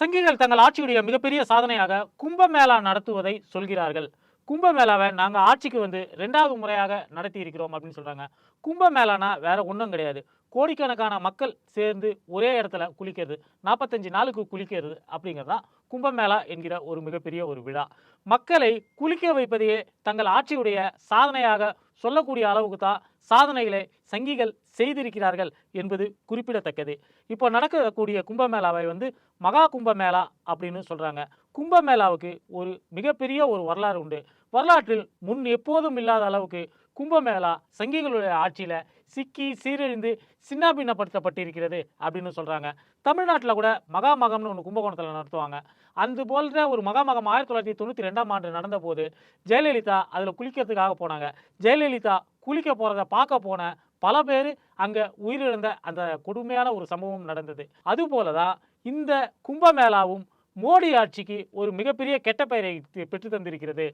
சங்கிகள் தங்கள் ஆட்சியுடைய மிகப்பெரிய சாதனையாக கும்பமேளா நடத்துவதை சொல்கிறார்கள். கும்பமேளாவை நாங்கள் ஆட்சிக்கு வந்து ரெண்டாவது முறையாக நடத்தி இருக்கிறோம் அப்படின்னு சொல்கிறாங்க கும்பமேளானா வேற ஒன்றும் கிடையாது. கோடிக்கணக்கான மக்கள் சேர்ந்து ஒரே இடத்துல குளிக்கிறது நாற்பத்தஞ்சு நாளுக்கு குளிக்கிறது அப்படிங்கிறது தான் கும்பமேளா என்கிற ஒரு மிகப்பெரிய ஒரு விழா. மக்களை குளிக்க வைப்பதையே தங்கள் ஆட்சியுடைய சாதனையாக சொல்லக்கூடிய அளவுக்கு தான் சாதனைகளை சங்கிகள் செய்திருக்கிறார்கள் என்பது குறிப்பிடத்தக்கது. இப்போ நடக்கக்கூடிய கும்பமேளாவை வந்து மகா கும்பமேளா அப்படின்னு சொல்கிறாங்க கும்பமேளாவுக்கு ஒரு மிகப்பெரிய ஒரு வரலாறு உண்டு. வரலாற்றில் முன் எப்போதும் இல்லாத அளவுக்கு கும்பமேளா சங்கிகளுடைய ஆட்சியில் சிக்கி சீரழிந்து சின்னாபின்னப்படுத்தப்பட்டிருக்கிறது அப்படின்னு சொல்கிறாங்க தமிழ்நாட்டில் கூட மகாமகம்னு ஒன்று கும்பகோணத்தில் நடத்துவாங்க. அந்த போன்ற ஒரு மகாமகம் ஆயிரத்தி தொள்ளாயிரத்தி தொண்ணூற்றி ரெண்டாம் ஆண்டு நடந்தபோது ஜெயலலிதா அதில் குளிக்கிறதுக்காக போனாங்க. ஜெயலலிதா குளிக்க போகிறத பார்க்க போன பல பேர் அங்கே உயிரிழந்த அந்த கொடுமையான ஒரு சம்பவம் நடந்தது. அதுபோல தான் இந்த கும்பமேளாவும் மோடி ஆட்சிக்கு ஒரு மிகப்பெரிய கெட்ட பெயரை பெற்று தந்திருக்கிறது.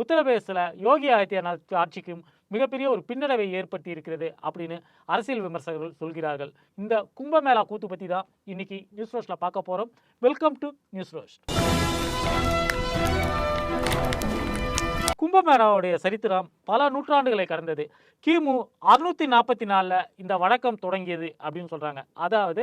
உத்தரப்பிரதேசத்தில் யோகி ஆதித்யநாத் ஆட்சிக்கும் மிகப்பெரிய ஒரு பின்னடைவை ஏற்படுத்தி இருக்கிறது அப்படின்னு அரசியல் விமர்சகர்கள் சொல்கிறார்கள். இந்த கும்பமேளா கூத்து பற்றி தான் இன்னைக்கு நியூஸ் ரோஸ்ட்டில் பார்க்க போகிறோம் வெல்கம் டு நியூஸ் ரோஸ்ட் கும்பமேளாவுடைய சரித்திரம் பல நூற்றாண்டுகளை கடந்தது. கிமு அறுநூத்தி நாற்பத்தி நாலில் இந்த வழக்கம் தொடங்கியது அப்படின்னு சொல்கிறாங்க அதாவது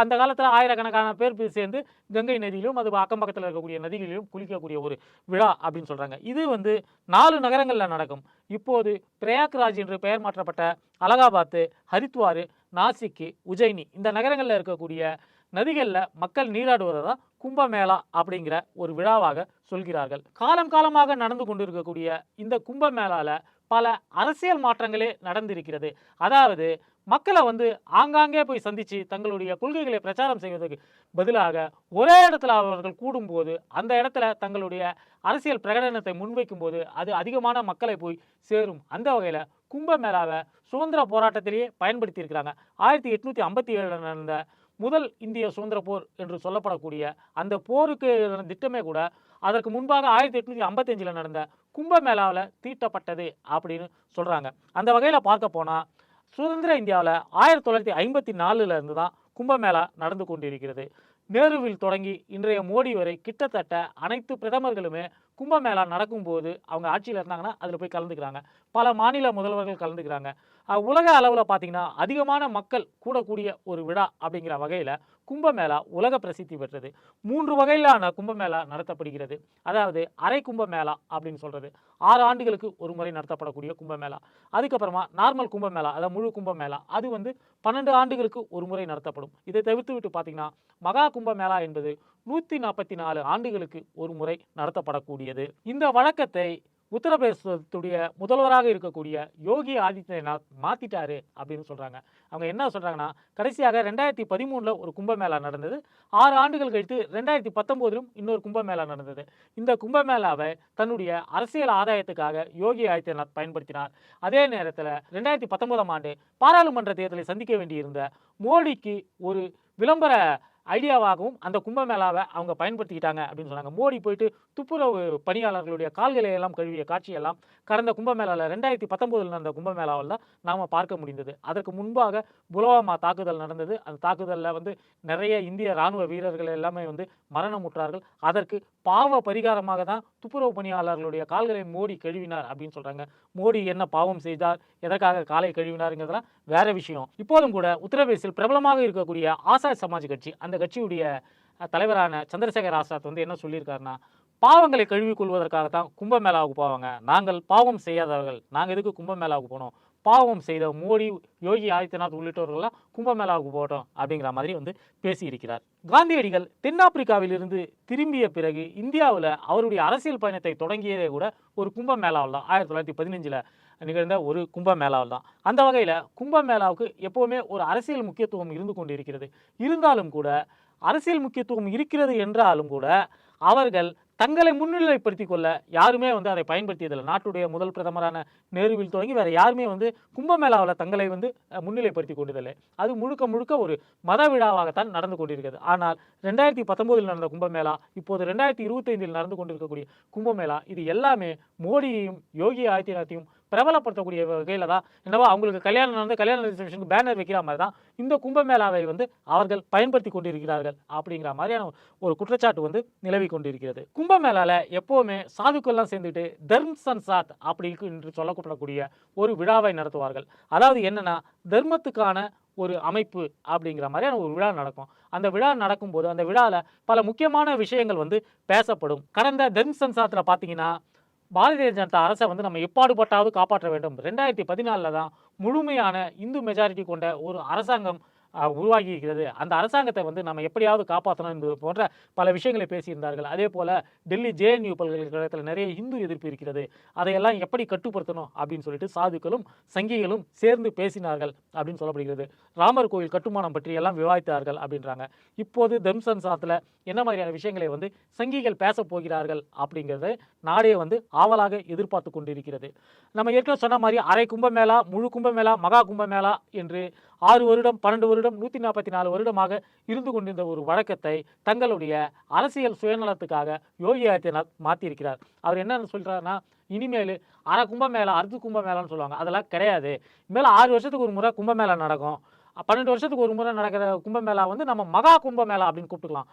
அந்த காலத்தில் ஆயிரக்கணக்கான பேர் சேர்ந்து கங்கை நதியிலும் அது அக்கம் பக்கத்தில் இருக்கக்கூடிய நதிகளிலும் குளிக்கக்கூடிய ஒரு விழா அப்படின்னு சொல்கிறாங்க இது வந்து நாலு நகரங்களில் நடக்கும். இப்போது பிரயாக்ராஜ் என்று பெயர் மாற்றப்பட்ட அலகாபாத்து ஹரித்வார் நாசிக்கு உஜைனி இந்த நகரங்களில் இருக்கக்கூடிய நதிகளில் மக்கள் நீராடுவதை தான் கும்பமேளா அப்படிங்கிற ஒரு விழாவாக சொல்கிறார்கள். காலம் காலமாக நடந்து கொண்டிருக்கக்கூடிய இந்த கும்பமேளாவில் பல அரசியல் மாற்றங்களே நடந்திருக்கிறது. அதாவது மக்களை வந்து ஆங்காங்கே போய் சந்தித்து தங்களுடைய கொள்கைகளை பிரச்சாரம் செய்வதற்கு பதிலாக ஒரே இடத்துல அவர்கள் கூடும்போது அந்த இடத்துல தங்களுடைய அரசியல் பிரகடனத்தை முன்வைக்கும் போது அது அதிகமான மக்களை போய் சேரும். அந்த வகையில் கும்பமேளாவை சுதந்திர போராட்டத்திலேயே பயன்படுத்தியிருக்கிறாங்க. ஆயிரத்தி எட்நூற்றி ஐம்பத்தி ஏழில் நடந்த முதல் இந்திய சுதந்திர போர் என்று சொல்லப்படக்கூடிய அந்த போருக்கு திட்டமே கூட அதற்கு முன்பாக ஆயிரத்தி எட்நூற்றி ஐம்பத்தஞ்சில் நடந்த கும்பமேளாவில் தீட்டப்பட்டது அப்படின்னு சொல்கிறாங்க அந்த வகையில் பார்க்க போனால் சுதந்திர இந்தியாவில் ஆயிரத்தி தொள்ளாயிரத்தி ஐம்பத்தி நாலுல இருந்து தான் கும்பமேளா நடந்து கொண்டிருக்கிறது. நேருவில் தொடங்கி இன்றைய மோடி வரை கிட்டத்தட்ட அனைத்து பிரதமர்களுமே கும்பமேளா நடக்கும்போது அவங்க ஆட்சியில் இருந்தாங்கன்னா அதில் போய் கலந்துக்கிறாங்க. பல மாநில முதல்வர்கள் கலந்துக்கிறாங்க. உலக அளவில் பார்த்திங்கன்னா அதிகமான மக்கள் கூடக்கூடிய ஒரு விழா அப்படிங்கிற வகையில் கும்பமேளா உலக பிரசித்தி பெற்றது. மூன்று வகையிலான கும்பமேளா நடத்தப்படுகிறது. அதாவது அரை கும்பமேளா அப்படின்னு சொல்கிறது ஆறு ஆண்டுகளுக்கு ஒரு முறை நடத்தப்படக்கூடிய கும்பமேளா. அதுக்கப்புறமா நார்மல் கும்பமேளா அதாவது முழு கும்பமேளா. அது வந்து பன்னெண்டு ஆண்டுகளுக்கு ஒரு முறை நடத்தப்படும். இதை தவிர்த்து விட்டு பார்த்தீங்கன்னா மகா கும்பமேளா என்பது நூற்றி நாற்பத்தி நாலு ஆண்டுகளுக்கு ஒரு முறை நடத்தப்படக்கூடியது. இந்த வழக்கத்தை உத்தரப்பிரதேசத்துடைய முதல்வராக இருக்கக்கூடிய யோகி ஆதித்யநாத் மாத்திட்டாரு அப்படின்னு சொல்றாங்க. அவங்க என்ன சொல்றாங்கன்னா கடைசியாக ரெண்டாயிரத்தி பதிமூணுல ஒரு கும்பமேளா நடந்தது. ஆறு ஆண்டுகள் கழித்து ரெண்டாயிரத்தி பத்தொன்பதிலும் இன்னொரு கும்பமேளா நடந்தது. இந்த கும்பமேளாவை தன்னுடைய அரசியல் ஆதாயத்துக்காக யோகி ஆதித்யநாத் பயன்படுத்தினார். அதே நேரத்தில் ரெண்டாயிரத்தி பத்தொன்பதாம் ஆண்டு பாராளுமன்ற தேர்தலை சந்திக்க வேண்டியிருந்த மோடிக்கு ஒரு விளம்பர ஐடியாவாகவும் அந்த கும்பமேளாவை அவங்க பயன்படுத்திக்கிட்டாங்க அப்படின்னு சொன்னாங்க. மோடி போயிட்டு துப்புரவு பணியாளர்களுடைய கால்களை எல்லாம் கழுவிய காட்சியெல்லாம் கடந்த கும்பமேளாவில் ரெண்டாயிரத்தி பத்தொம்போதில் நடந்த கும்பமேளாவில் தான் நாம் பார்க்க முடிந்தது. அதற்கு முன்பாக புலவாமா தாக்குதல் நடந்தது. அந்த தாக்குதலில் வந்து நிறைய இந்திய ராணுவ வீரர்கள் எல்லாமே வந்து மரணமுற்றார்கள் அதற்கு பாவ பரிகாரமாக தான் துப்புரவு பணியாளர்களுடைய கால்களை மோடி கழுவினார் அப்படின்னு சொல்கிறாங்க மோடி என்ன பாவம் செய்தார்? எதற்காக காலை கழுவினாருங்கிறதெல்லாம் வேற விஷயம். இப்போதும் கூட உத்தரப்பிரதேசில் பிரபலமாக இருக்கக்கூடிய ஆசாத் சமாஜ் கட்சி அந்த கட்சியுடைய தலைவரான சந்திரசேகர் ஆசாத் வந்து என்ன சொல்லியிருக்காருன்னா பாவங்களை கழுவிக் கொள்வதற்காக கும்பமேளாவுக்கு போவாங்க. நாங்கள் பாவம் செய்யாதவர்கள். நாங்கள் எதுக்கு கும்பமேளாவுக்கு போனோம்? பாவம் செய்த மோடி யோகி ஆதித்யநாத் உள்ளிட்டவர்கள்லாம் கும்பமேளாவுக்கு போகட்டும் அப்படிங்கிற மாதிரி வந்து பேசியிருக்கிறார். காந்தியடிகள் தென்னாப்பிரிக்காவில் இருந்து திரும்பிய பிறகு இந்தியாவில் அவருடைய அரசியல் பயணத்தை தொடங்கியதே கூட ஒரு கும்பமேளாவில் ஆயிரத்தி தொள்ளாயிரத்தி பதினஞ்சில் நிகழ்ந்த ஒரு கும்பமேளாவில் தான். அந்த வகையில் கும்பமேளாவுக்கு எப்போவுமே ஒரு அரசியல் முக்கியத்துவம் இருந்து கொண்டு இருக்கிறது இருந்தாலும் கூட அரசியல் முக்கியத்துவம் இருக்கிறது என்றாலும் கூட அவர்கள் தங்களை முன்னிலைப்படுத்தி கொள்ள யாருமே வந்து அதை பயன்படுத்தியதில்லை. நாட்டுடைய முதல் பிரதமரான நேருவில் தொடங்கி வேறு யாருமே வந்து கும்பமேளாவில் தங்களை வந்து முன்னிலைப்படுத்தி கொண்டதில்லை. அது முழுக்க முழுக்க ஒரு மத விழாவாகத்தான் நடந்து கொண்டிருக்கிறது. ஆனால் ரெண்டாயிரத்தி பத்தொன்பதில் நடந்த கும்பமேளா இப்போது ரெண்டாயிரத்தி இருபத்தைந்தில் நடந்து கொண்டிருக்கக்கூடிய கும்பமேளா இது எல்லாமே மோடியையும் யோகி ஆதித்யநாத்தையும் பிரபலப்படுத்தக்கூடிய வகையில் தான் என்னவோ அவங்களுக்கு கல்யாணம் நடந்து கல்யாண ரிசப்ஷனுக்கு பேனர் வைக்கிற மாதிரி தான் இந்த கும்பமேளாவை வந்து அவர்கள் பயன்படுத்தி கொண்டிருக்கிறார்கள் அப்படிங்கிற மாதிரியான ஒரு குற்றச்சாட்டு வந்து நிலவி கொண்டிருக்கிறது. கும்பமேளாவில் எப்போவுமே சாதுக்கள்லாம் சேர்ந்துட்டு தர்ம் சன்சாத் அப்படி என்று சொல்லப்படக்கூடிய ஒரு விழாவை நடத்துவார்கள். அதாவது என்னென்னா தர்மத்துக்கான ஒரு அமைப்பு அப்படிங்கிற மாதிரியான ஒரு விழா நடக்கும். அந்த விழா நடக்கும்போது அந்த விழாவில் பல முக்கியமான விஷயங்கள் வந்து பேசப்படும். கடந்த தர்ம் சன்சாத்தில் பார்த்தீங்கன்னா பாரதிய ஜனதா அரசை வந்து நம்ம எப்பாடுபட்டாவது காப்பாற்ற வேண்டும். ரெண்டாயிரத்தி பதினாலில் தான் முழுமையான இந்து மெஜாரிட்டி கொண்ட ஒரு அரசாங்கம் உருவாகி இருக்கிறது அந்த அரசாங்கத்தை வந்து நம்ம எப்படியாவது காப்பாற்றணும் என்பது போன்ற பல விஷயங்களை பேசியிருந்தார்கள். அதே போல் டெல்லி ஜேஎன்யூ பல்கலைக்கழகத்தில் நிறைய இந்து எதிர்ப்பு இருக்கிறது. அதையெல்லாம் எப்படி கட்டுப்படுத்தணும் அப்படின்னு சொல்லிட்டு சாதுக்களும் சங்கிகளும் சேர்ந்து பேசினார்கள் அப்படின்னு சொல்லப்படுகிறது. ராமர் கோயில் கட்டுமானம் பற்றி எல்லாம் விவாதித்தார்கள் அப்படின்றாங்க. இப்போது தம்சன் சாத்தில் என்ன மாதிரியான விஷயங்களை வந்து சங்கிகள் பேச போகிறார்கள் அப்படிங்கிறத நாடே வந்து ஆவலாக எதிர்பார்த்து கொண்டிருக்கிறது. நம்ம ஏற்கனவே சொன்ன மாதிரி அரை கும்பமேளா முழு கும்பமேளா மகா கும்பமேளா என்று ஆறு வருடம் பன்னெண்டு வருடம் நூற்றி நாற்பத்தி நாலு வருடமாக இருந்து கொண்டிருந்த ஒரு வழக்கத்தை தங்களுடைய அரசியல் சுயநலத்துக்காக யோகி ஆதித்யநாத் மாற்றியிருக்கிறார் அவர் என்னென்னு சொல்கிறாருன்னா இனிமேல் அரை கும்பமேளா கும்ப கும்பமேளான்னு சொல்லுவாங்க. அதெல்லாம் கிடையாது. இனிமேல் ஆறு வருஷத்துக்கு ஒரு முறை கும்பமேளா நடக்கும். பன்னெண்டு வருஷத்துக்கு ஒரு முறை நடக்கிற கும்பமேளா வந்து நம்ம மகா கும்பமேளா அப்படின்னு கூப்பிட்டுக்கலாம்.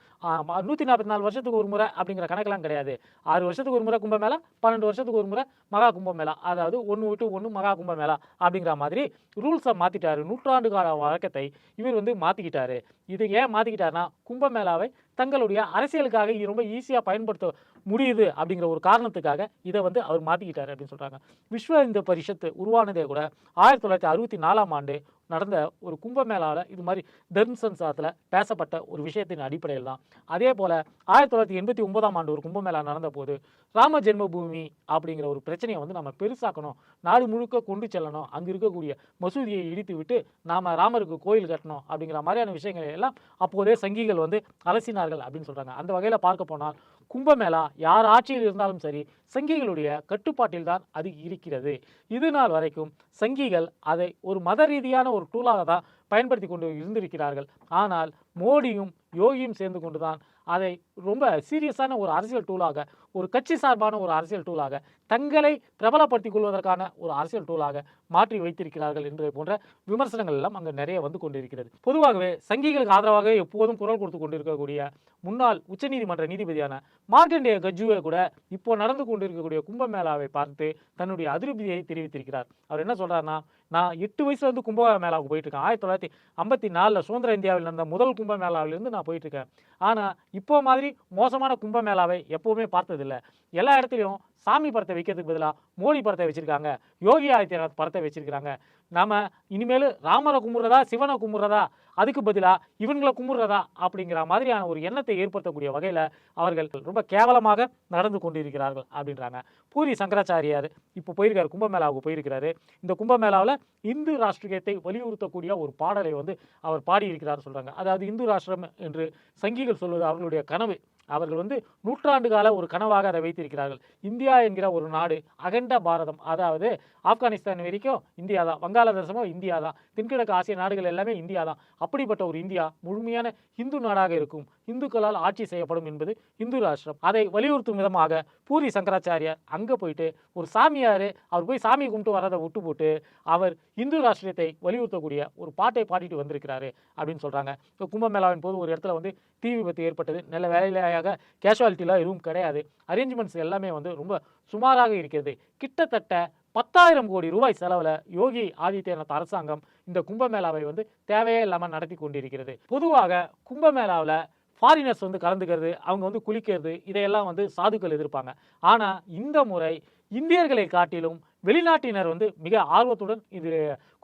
நூற்றி நாற்பத்தி நாலு வருஷத்துக்கு ஒரு முறை அப்படிங்கிற கணக்கெல்லாம் கிடையாது. ஆறு வருஷத்துக்கு ஒரு முறை கும்பமேளா பன்னெண்டு வருஷத்துக்கு ஒரு முறை மகா கும்பமேளா. அதாவது ஒன்று விட்டு ஒன்று மகா கும்பமேளா அப்படிங்கிற மாதிரி ரூல்ஸை மாற்றிட்டாரு நூற்றாண்டு கால வழக்கத்தை இவர் வந்து மாற்றிக்கிட்டாரு இது ஏன் மாற்றிக்கிட்டாருன்னா கும்பமேளாவை தங்களுடைய அரசியலுக்காக இது ரொம்ப ஈஸியாக பயன்படுத்த முடியுது அப்படிங்கிற ஒரு காரணத்துக்காக இதை வந்து அவர் மாற்றிக்கிட்டார் அப்படின்னு சொல்கிறாங்க விஸ்வ இந்து பரிஷத்து உருவானதே கூட ஆயிரத்தி தொள்ளாயிரத்தி அறுபத்தி நாலாம் ஆண்டு நடந்த ஒரு கும்பமேளாவில் இது மாதிரி தர்ம்சன் சாத்தில் பேசப்பட்ட ஒரு விஷயத்தின் அடிப்படையில் தான். அதே போல் ஆயிரத்தி தொள்ளாயிரத்தி எண்பத்தி ஒன்பதாம் ஆண்டு ஒரு கும்பமேளா நடந்த போது ராம ஜென்மபூமி அப்படிங்கிற ஒரு பிரச்சனையை வந்து நம்ம பெருசாக்கணும். நாடு முழுக்க கொண்டு செல்லணும். அங்கே இருக்கக்கூடிய மசூதியை இடித்து விட்டு நாம் ராமருக்கு கோயில் கட்டணும் அப்படிங்கிற மாதிரியான விஷயங்களை எல்லாம் அப்போதே சங்கிகள் வந்து அலசினார்கள் அப்படின்னு சொல்கிறாங்க அந்த வகையில் பார்க்க போனால் கும்பமேளா யார் ஆட்சியில் இருந்தாலும் சரி சங்கிகளுடைய கட்டுப்பாட்டில் தான் அது இருக்கிறது. இது நாள் வரைக்கும் சங்கிகள் அதை ஒரு மத ரீதியான ஒரு டூலாக தான் பயன்படுத்தி கொண்டு இருந்திருக்கிறார்கள். ஆனால் மோடியும் யோகியும் சேர்ந்து கொண்டு தான் அதை ரொம்ப சீரியஸான ஒரு அரசியல் டூலாக ஒரு கட்சி சார்பான ஒரு அரசியல் டூலாக தங்களை பிரபலப்படுத்திக் கொள்வதற்கான ஒரு அரசியல் டூலாக மாற்றி வைத்திருக்கிறார்கள் என்பதை போன்ற விமர்சனங்கள் எல்லாம் அங்கே நிறைய வந்து கொண்டிருக்கிறது. பொதுவாகவே சங்கிகளுக்கு ஆதரவாக எப்போதும் குரல் கொடுத்து கொண்டிருக்கக்கூடிய முன்னாள் உச்சநீதிமன்ற நீதிபதியான மார்க்கண்டேய கஜுவே கூட இப்போ நடந்து கொண்டிருக்கக்கூடிய கும்பமேளாவை பார்த்து தன்னுடைய அதிருப்தியை தெரிவித்திருக்கிறார். அவர் என்ன சொல்கிறாருன்னா நான் எட்டு வயசுல இருந்து கும்பமேளாவுக்கு போயிட்டு இருக்கேன் ஆயிரத்தி தொள்ளாயிரத்தி ஐம்பத்தி நாலில் சுதந்திர இந்தியாவில் நடந்த முதல் கும்பமேளாவிலிருந்து நான் போயிட்டு இருக்கேன் ஆனால் இப்போ மாதிரி மோசமான கும்பமேளாவை எப்பவுமே பார்த்ததில்ல. எல்லா இடத்துலையும் சாமி படத்தை வைக்கிறதுக்கு பதிலாக மோடி படத்தை வச்சிருக்காங்க. யோகி ஆதித்யநாத் படத்தை வச்சுருக்கிறாங்க. நாம இனிமேல் ராமரை கும்பிட்றதா சிவனை கும்பிட்றதா அதுக்கு பதிலாக இவங்களை கும்பிட்றதா அப்படிங்கிற மாதிரியான ஒரு எண்ணத்தை ஏற்படுத்தக்கூடிய வகையில் அவர்கள் ரொம்ப கேவலமாக நடந்து கொண்டிருக்கிறார்கள் அப்படின்றாங்க. பூரி சங்கராச்சாரியார் இப்போ போயிருக்காரு கும்பமேளாவுக்கு போயிருக்கிறாரு. இந்த கும்பமேளாவில் இந்து ராஷ்டிரியத்தை வலியுறுத்தக்கூடிய ஒரு பாடலை வந்து அவர் பாடியிருக்கிறார் சொல்கிறாங்க அதாவது இந்து ராஷ்டிரம் என்று சங்கிகள் சொல்வது அவர்களுடைய கனவு. அவர்கள் வந்து நூற்றாண்டு கால ஒரு கனவாக அதை வைத்திருக்கிறார்கள். இந்தியா என்கிற ஒரு நாடு அகண்ட பாரதம். அதாவது ஆப்கானிஸ்தான் வரைக்கும் இந்தியா தான் வங்காளதேசமும் இந்தியா தான் தென்கிழக்கு ஆசிய நாடுகள் எல்லாமே இந்தியா தான் அப்படிப்பட்ட ஒரு இந்தியா முழுமையான இந்து நாடாக இருக்கும். இந்துக்களால் ஆட்சி செய்யப்படும் என்பது இந்து ராஷ்டிரம். அதை வலியுறுத்தும் விதமாக பூரி சங்கராச்சாரியார் அங்கே போயிட்டு ஒரு சாமியார் அவர் போய் சாமி கும்பிட்டு வரதை விட்டு போட்டு அவர் இந்து ராஷ்டிரியத்தை வலியுறுத்தக்கூடிய ஒரு பாட்டை பாடிட்டு வந்திருக்கிறாரு அப்படின்னு சொல்கிறாங்க இப்போ கும்பமேளாவின் போது ஒரு இடத்துல வந்து தீ விபத்து ஏற்பட்டது. நல்ல வேலையாக கேஷுவாலிட்டிலாம் எதுவும் கிடையாது. அரேஞ்ச்மெண்ட்ஸ் எல்லாமே வந்து ரொம்ப சுமாராக இருக்கிறது. கிட்டத்தட்ட பத்தாயிரம் கோடி ரூபாய் செலவில் யோகி ஆதித்யநாத் அரசாங்கம் இந்த கும்பமேளாவை வந்து தேவையே இல்லாமல் நடத்தி கொண்டிருக்கிறது. பொதுவாக கும்பமேளாவில் ஃபாரினர்ஸ் வந்து கலந்துக்கிறது அவங்க வந்து குளிக்கிறது இதையெல்லாம் வந்து சாதுக்கள் எதிர்ப்பாங்க. ஆனால் இந்த முறை இந்தியர்களை காட்டிலும் வெளிநாட்டினர் வந்து மிக ஆர்வத்துடன் இது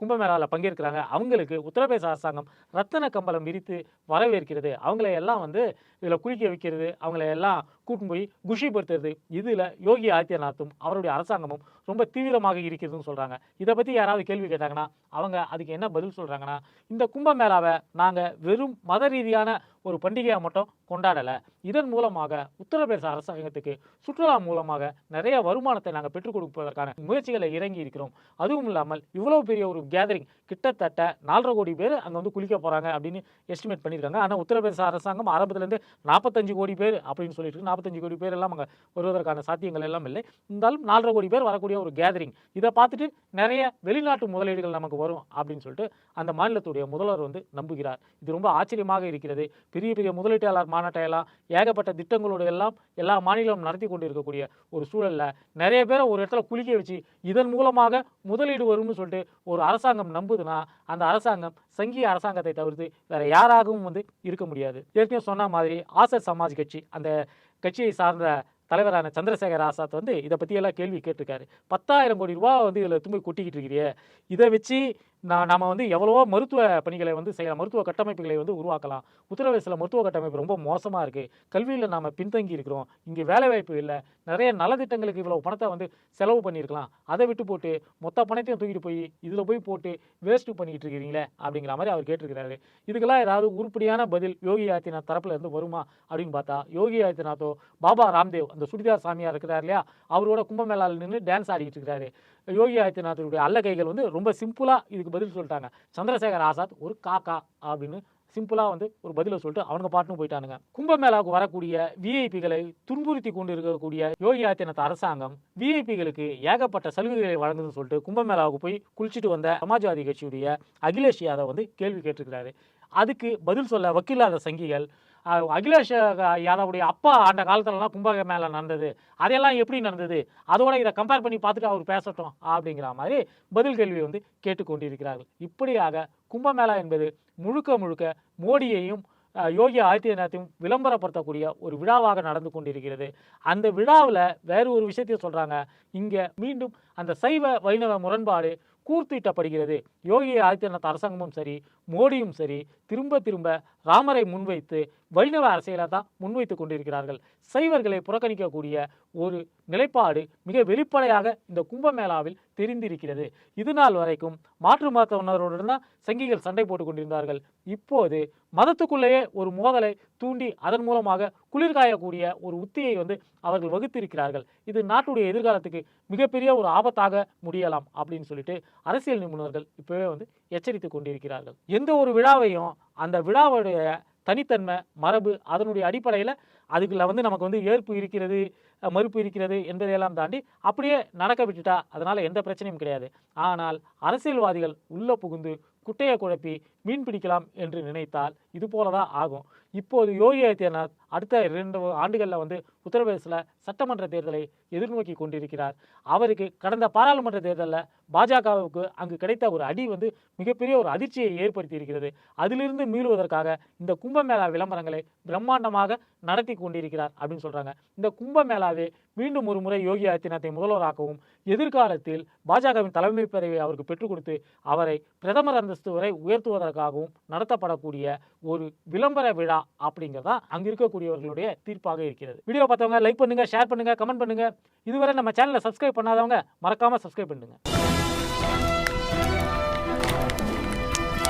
கும்பமேளாவில் பங்கேற்கிறாங்க. அவங்களுக்கு உத்தரப்பிரதேச அரசாங்கம் ரத்தன கம்பளம் விரித்து வரவேற்கிறது. அவங்கள எல்லாம் வந்து இதில் குளிக்க வைக்கிறது. அவங்கள எல்லாம் கூட்டின்னு போய் குஷிப்படுத்துறது. இதில் யோகி ஆதித்யநாத்தும் அவருடைய அரசாங்கமும் ரொம்ப தீவிரமாக இருக்கிறதுன்னு சொல்கிறாங்க இதை பற்றி யாராவது கேள்வி கேட்டாங்கன்னா அவங்க அதுக்கு என்ன பதில் சொல்கிறாங்கன்னா இந்த கும்பமேளாவை நாங்கள் வெறும் மத ரீதியான ஒரு பண்டிகையாக மட்டும் கொண்டாடலை. இதன் மூலமாக உத்தரப்பிரதேச அரசாங்கத்துக்கு சுற்றுலா மூலமாக நிறைய வருமானத்தை நாங்கள் பெற்றுக் கொடுப்பதற்கான முயற்சிகளை இறங்கி இருக்கிறோம். அதுவும் இல்லாமல் இவ்வளோ பெரிய ஒரு கேதரிங் கிட்டத்தட்ட நாலரை கோடி பேர் அங்கே வந்து குளிக்க போகிறாங்க அப்படின்னு எஸ்டிமேட் பண்ணியிருக்காங்க. ஆனால் உத்தரப்பிரதேச அரசாங்கம் ஆரம்பத்துலேருந்து நாற்பத்தஞ்சு கோடி பேர் அப்படின்னு சொல்லிட்டு நாற்பத்தஞ்சு கோடி பேர் எல்லாம் அங்கே வருவதற்கான சாத்தியங்கள் எல்லாம் இல்லை. இருந்தாலும் நாலரை கோடி பேர் வரக்கூடிய ஒரு கேதரிங் இதை பார்த்துட்டு நிறைய வெளிநாட்டு முதலீடுகள் நமக்கு வரும் அப்படின்னு சொல்லிட்டு அந்த மாநிலத்துடைய முதல்வர் வந்து நம்புகிறார். இது ரொம்ப ஆச்சரியமாக இருக்கிறது. பெரிய பெரிய முதலீட்டாளர் மாநாட்டையெல்லாம் ஏகப்பட்ட திட்டங்களோடு எல்லாம் எல்லா மாநிலமும் நடத்தி கொண்டு இருக்கக்கூடிய ஒரு சூழலில் நிறைய பேரை ஒரு இடத்துல குளிக்க வச்சு இதன் மூலமாக முதலீடு வரும்னு சொல்லிட்டு ஒரு அரசு அரசாங்கம் நம்புதுன்னா அந்த அரசாங்கம் சங்கிய அரசாங்கத்தை தவிர்த்து வேற யாராகவும் வந்து இருக்க முடியாது. ஏற்கனவே சொன்ன மாதிரி ஆசர் சமாஜ் கட்சி அந்த கட்சியை சார்ந்த தலைவரான சந்திரசேகர் ஆசாத் வந்து இதை பற்றியெல்லாம் கேள்வி கேட்டிருக்காரு. பத்தாயிரம் கோடி ரூபா வந்து இதில் தும்பி கொட்டிக்கிட்டு இருக்கிறியே. இதை வச்சு நான் நாம் வந்து எவ்வளவோ மருத்துவ பணிகளை வந்து செய்யலாம். மருத்துவ கட்டமைப்புகளை வந்து உருவாக்கலாம். உத்தரப்பிரதேசத்தில் மருத்துவ கட்டமைப்பு ரொம்ப மோசமாக இருக்குது கல்வியில் நாம் பின்தங்கி இருக்கிறோம். இங்கே வேலைவாய்ப்பு இல்லை. நிறைய நலத்திட்டங்களுக்கு இவ்வளோ பணத்தை வந்து செலவு பண்ணியிருக்கலாம். அதை விட்டு போட்டு மொத்த பணத்தையும் தூக்கிட்டு போய் இதில் போய் போட்டு வேஸ்ட்டு பண்ணிக்கிட்டு இருக்கிறீங்களே அப்படிங்கிற மாதிரி அவர் கேட்டிருக்கிறாரு. இதுக்கெல்லாம் ஏதாவது உருப்படியான பதில் யோகி ஆதித்யநாத் தரப்பில் இருந்து வருமா அப்படின்னு பார்த்தா யோகி ஆதித்யநாத்தோ பாபா ராம்தேவ் அந்த சுடிதார் சாமியார் இருக்கிறார் இல்லையா? அவரோட கும்பமேளாவில் நின்று டான்ஸ் ஆடிக்கிட்டு இருக்கிறாரு. யோகி ஆதித்யநாத்துடைய அல்ல கைகள் வந்து ரொம்ப சிம்பிளாக இதுக்கு பதில் சொல்லிட்டாங்க. சந்திரசேகர் ஆசாத் ஒரு காக்கா அப்படின்னு சிம்பிளாக வந்து ஒரு பதிலை சொல்லிட்டு அவனுங்க பாட்டுன்னு போயிட்டானுங்க. கும்பமேளாவுக்கு வரக்கூடிய விஐபிகளை துன்புறுத்தி கொண்டு இருக்கக்கூடிய யோகி ஆதித்யநாத் அரசாங்கம் விஐபிகளுக்கு ஏகப்பட்ட சலுகைகளை வழங்குதுன்னு சொல்லிட்டு கும்பமேளாவுக்கு போய் குளிச்சுட்டு வந்த சமாஜ்வாதி கட்சியுடைய அகிலேஷ் யாதவ் வந்து கேள்வி கேட்டிருக்கிறாரு. அதுக்கு பதில் சொல்ல வக்கீலாத சங்கிகள் அகிலேஷ் யாதவுடைய அப்பா ஆண்ட காலத்துலலாம் கும்பமேளா நடந்தது. அதையெல்லாம் எப்படி நடந்தது? அதோட இதை கம்பேர் பண்ணி பார்த்துட்டு அவர் பேசட்டும் அப்படிங்கிற மாதிரி பதில் கேள்வி வந்து கேட்டுக்கொண்டிருக்கிறார்கள். இப்படியாக கும்பமேளா என்பது முழுக்க முழுக்க மோடியையும் யோகி ஆதித்யநாத்தையும் விளம்பரப்படுத்தக்கூடிய ஒரு விழாவாக நடந்து கொண்டிருக்கிறது. அந்த விழாவில் வேறு ஒரு விஷயத்தையும் சொல்கிறாங்க இங்கே மீண்டும் அந்த சைவ வைணவ முரண்பாடு கூர்த்திட்டப்படுகிறது. யோகி ஆதித்யநாத் அரசாங்கமும் சரி மோடியும் சரி திரும்ப திரும்ப ராமரை முன்வைத்து வைணவ அரசியலை தான் முன்வைத்து கொண்டிருக்கிறார்கள். சைவர்களை புறக்கணிக்கக்கூடிய ஒரு நிலைப்பாடு மிக வெளிப்படையாக இந்த கும்பமேளாவில் தெரிந்திருக்கிறது. இது நாள் வரைக்கும் மாற்று மதத்தினருடன் தான் சங்கிகள் சண்டை போட்டுக் கொண்டிருந்தார்கள். இப்போது மதத்துக்குள்ளேயே ஒரு மோதலை தூண்டி அதன் மூலமாக குளிர்காயக்கூடிய ஒரு உத்தியை வந்து அவர்கள் வகுத்திருக்கிறார்கள். இது நாட்டுடைய எதிர்காலத்துக்கு மிகப்பெரிய ஒரு ஆபத்தாக முடியலாம் அப்படின்னு சொல்லிட்டு அரசியல் நிபுணர்கள் இப்போவே வந்து எச்சரித்து கொண்டிருக்கிறார்கள். எந்த ஒரு விழாவையும் அந்த விழாவுடைய தனித்தன்மை மரபு அதனுடைய அடிப்படையில் அதுக்குள்ள வந்து நமக்கு வந்து ஏற்பு இருக்கிறது மறுப்பு இருக்கிறது என்பதையெல்லாம் தாண்டி அப்படியே நடக்க விட்டுட்டா அதனால் எந்த பிரச்சனையும் கிடையாது. ஆனால் அரசியல்வாதிகள் உள்ளே புகுந்து குட்டையை குழப்பி மீன் பிடிக்கலாம் என்று நினைத்தால் இது போல தான் ஆகும். இப்போது யோகி ஆதித்யநாத் அடுத்த இரண்டு ஆண்டுகளில் வந்து உத்தரப்பிரதேசில் சட்டமன்ற தேர்தலை எதிர்நோக்கி கொண்டிருக்கிறார். அவருக்கு கடந்த பாராளுமன்ற தேர்தலில் பாஜகவுக்கு அங்கு கிடைத்த ஒரு அடி வந்து மிகப்பெரிய ஒரு அதிர்ச்சியை ஏற்படுத்தி இருக்கிறது அதிலிருந்து மீளுவதற்காக இந்த கும்பமேளா விளம்பரங்களை பிரம்மாண்டமாக நடத்தி கொண்டிருக்கிறார் அப்படின்னு சொல்கிறாங்க இந்த கும்பமேளாவே மீண்டும் ஒரு முறை யோகி ஆதித்யநாத்தை முதல்வராகவும் எதிர்காலத்தில் பாஜகவின் தலைமை பதவியை அவருக்கு பெற்றுக் கொடுத்து அவரை பிரதமர் அந்தஸ்து வரை உயர்த்துவதற்காகவும் நடத்தப்படக்கூடிய ஒரு விளம்பர விழா அப்படிங்கிறதா அங்க இருக்கக்கூடியவர்களுடைய தீர்ப்பாக இருக்கிறது. வீடியோ பார்த்தவங்க லைக் பண்ணுங்க ஷேர் பண்ணுங்க கமெண்ட் பண்ணுங்க. இதுவரை நம்ம சேனலை சப்ஸ்கிரைப் பண்ணாதவங்க மறக்காம சப்ஸ்கிரைப் பண்ணுங்க